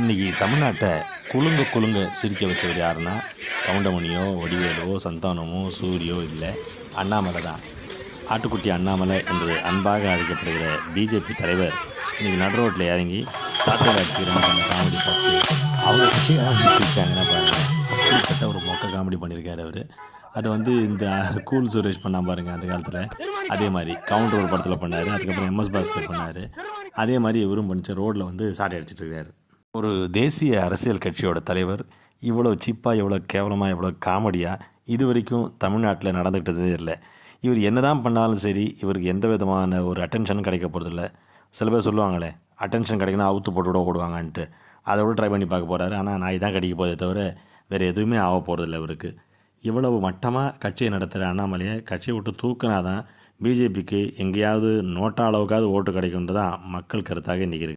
இன்றைக்கி தமிழ்நாட்டை குலுங்க குலுங்க சிரிக்க வச்சவர் யாருன்னா கவுண்டமணியோ வடிவேலோ சந்தானமோ சூரியோ இல்லை அண்ணாமலை தான். ஆட்டுக்குட்டி அண்ணாமலை என்று அன்பாக அழைக்கப்படுகிற பிஜேபி தலைவர் இன்றைக்கி நடு ரோட்டில் இறங்கி சாட்டையில் அடிச்சுக்கிற காமெடி பார்த்து அவங்க கட்சியாக சிரிச்சாங்கன்னா பாருங்கள் அப்படிப்பட்ட ஒரு மொக்க காமெடி பண்ணியிருக்காரு அவர். அது வந்து இந்த கூல் சுரேஷ் பண்ணா பாருங்கள் அந்த காலத்தில். அதே மாதிரி கவுண்டர் ஒரு படத்தில் பண்ணார் அதுக்கப்புறம் எம்எஸ் பாஸ்கர் பண்ணார். அதே மாதிரி இவரும் பண்ணிச்சு ரோட்டில் வந்து சாட்டை அடிச்சிட்டு இருக்காரு. ஒரு தேசிய அரசியல் கட்சியோட தலைவர் இவ்வளோ சீப்பாக இவ்வளோ கேவலமாக இவ்வளோ காமெடியாக இது வரைக்கும் தமிழ்நாட்டில் நடந்துக்கிட்டதே இல்லை. இவர் என்னதான் பண்ணாலும் சரி இவருக்கு எந்த விதமான ஒரு அட்டென்ஷனும் கிடைக்க போகிறதில்ல சில பேர் சொல்லுவாங்களே அட்டென்ஷன் கிடைக்கணும் அவுத்து போட்டு விட போடுவாங்கன்ட்டு. அதை விட ட்ரை பண்ணி பார்க்க போகிறாரு ஆனால் நாய் தான் கிடைக்க போதே தவிர வேறு எதுவுமே ஆக போகிறதில்ல இவருக்கு. இவ்வளவு மட்டமாக கட்சியை நடத்துகிற அண்ணாமலையை கட்சியை விட்டு தூக்குனா தான் பிஜேபிக்கு எங்கேயாவது நோட்டா அளவுக்காவது ஓட்டு கிடைக்குன்றது தான் மக்கள் கருத்தாக இன்றைக்கி இருக்குது